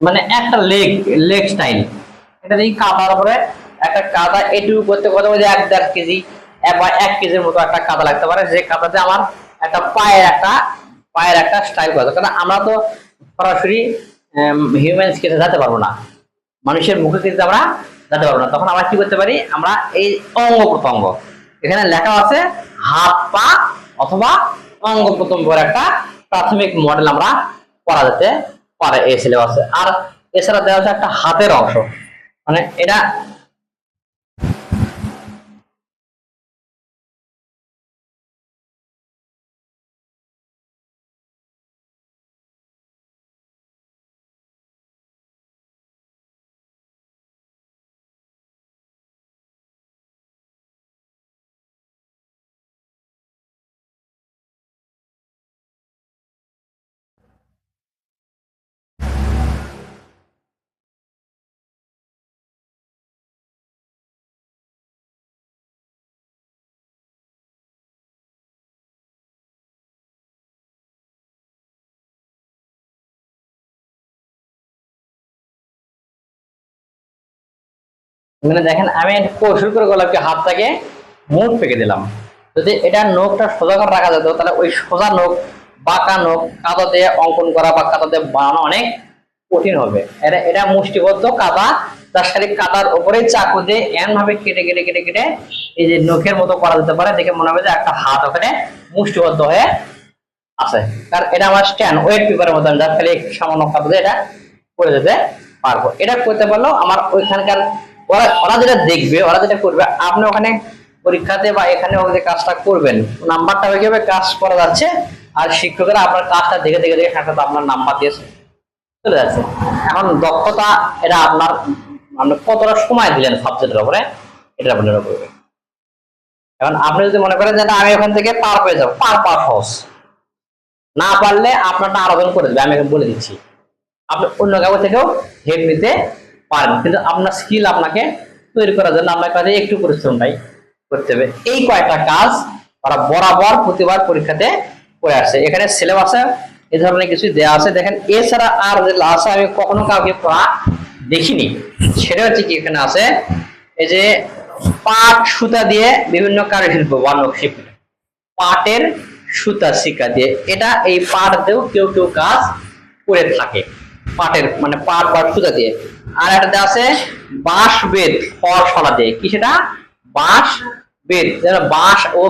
মানে একটা leg leg style এটা দেখি কাদার উপরে একটা কাদা, এটুকু করতে কত বলছে এক দেড় কেজি বা এক কেজির মতো একটা কাদা লাগতে পারে। যে কাদাতে আমার একটা পায়ের একটা পায়ের একটা স্টাইল করা কারণ আমরা তো সরাসরি হিউম্যান স্কেচে যেতে পারব না। মানুষের মুখে কিন্তু আমরা যেতে পারব না। তখন আমরা কি করতে পারি? আমরা এই অঙ্গ প্রত্যঙ্গ। এখানে লেখা আছে হাত, পা অথবা অঙ্গ প্রত্যঙ্গের একটা প্রাথমিক মডেল আমরা করা যেতে পারে এই সিলেবাসে আর এছাড়া দেওয়া আছে একটা হাতের অংশ। মানে এটা মানে দেখেন, আমি কৌশল করে গোলাপকে হাতটাকে মুখ পেকে দিলাম। যদি এটা নোকটা সোজা করে রাখা যেত, তাহলে ওই সোজা নোক বাঁকা নোক কাদা দিয়ে অঙ্কন করা বা কাদা দিয়ে বানানো অনেক কঠিন হবে। এটা এটা মুষ্টিবদ্ধ কাদা, তার সাথে কাদার উপরে চাকু দিয়ে এমন ভাবে কেটে কেটে কেটে কেটে এই যে নখের মতো করা যেতে পারে, দেখে মনে হবে যে একটা হাত ওখানে মুষ্টিবদ্ধ হয়ে আছে। কারণ এটা আমার স্ট্যান্ড ওয়েট পেপারের মতো যার একটু সামান্য কাদা দিয়ে এটা করে যেতে পারব। এটা করতে পারলেও আমার ওইখানকার ওরা ওরা যেটা দেখবে, ওরা যেটা করবে, আপনি ওখানে পরীক্ষাতে বা এখানে ওদের কাজটা করবেন। নাম্বারটা হয়ে যাবে কাজ করা যাচ্ছে, আর শিক্ষকেরা আপনার কাজটা দেখে দেখে দেখে সাথে আপনার নাম্বার দিয়েছে। চলে যাচ্ছে। এখন দক্ষতা, এটা আপনার আপনি কতটা সময় দিলেন সাবজেক্টের উপরে এটা আপনার উপরে এখন আপনি যদি মনে করেন যে আমি ওখান থেকে পার পেয়ে যাব, পার পার সহজ। না পারলে আপনারটা আবেদন করে দেবে, আমি এখন বলে দিচ্ছি। আপনি অন্য কাগজ থেকেও হেড নিতে পারেন কিন্তু আপনার স্কিল আপনাকে তৈরি করার জন্য আপনার কাছে একটু পরিশ্রমটাই করতে হবে। এই কয়েকটা কাজ ওরা বরাবর প্রতিবার পরীক্ষাতে করে আসছে এখানে সিলেবাসে এই ধরনের কিছু দেওয়া আছে। দেখেন, এছাড়া আর যে আছে আমি কখনো কাউকে পড়া দেখিনি। সেটা হচ্ছে কি, এখানে আছে, এই যে পাট সুতা দিয়ে বিভিন্ন কারুশিল্প বা নকশিল্প পাটের সুতা শিকা দিয়ে। এটা এই পাট দিয়েও কেউ কেউ কাজ করে থাকে। পাটের মানে পাট বা সুতা দিয়ে। আর একটা আছে বাঁশ বেদ ফল সলাতে কি সেটা? বাঁশ বেদ যারা বাঁশ ও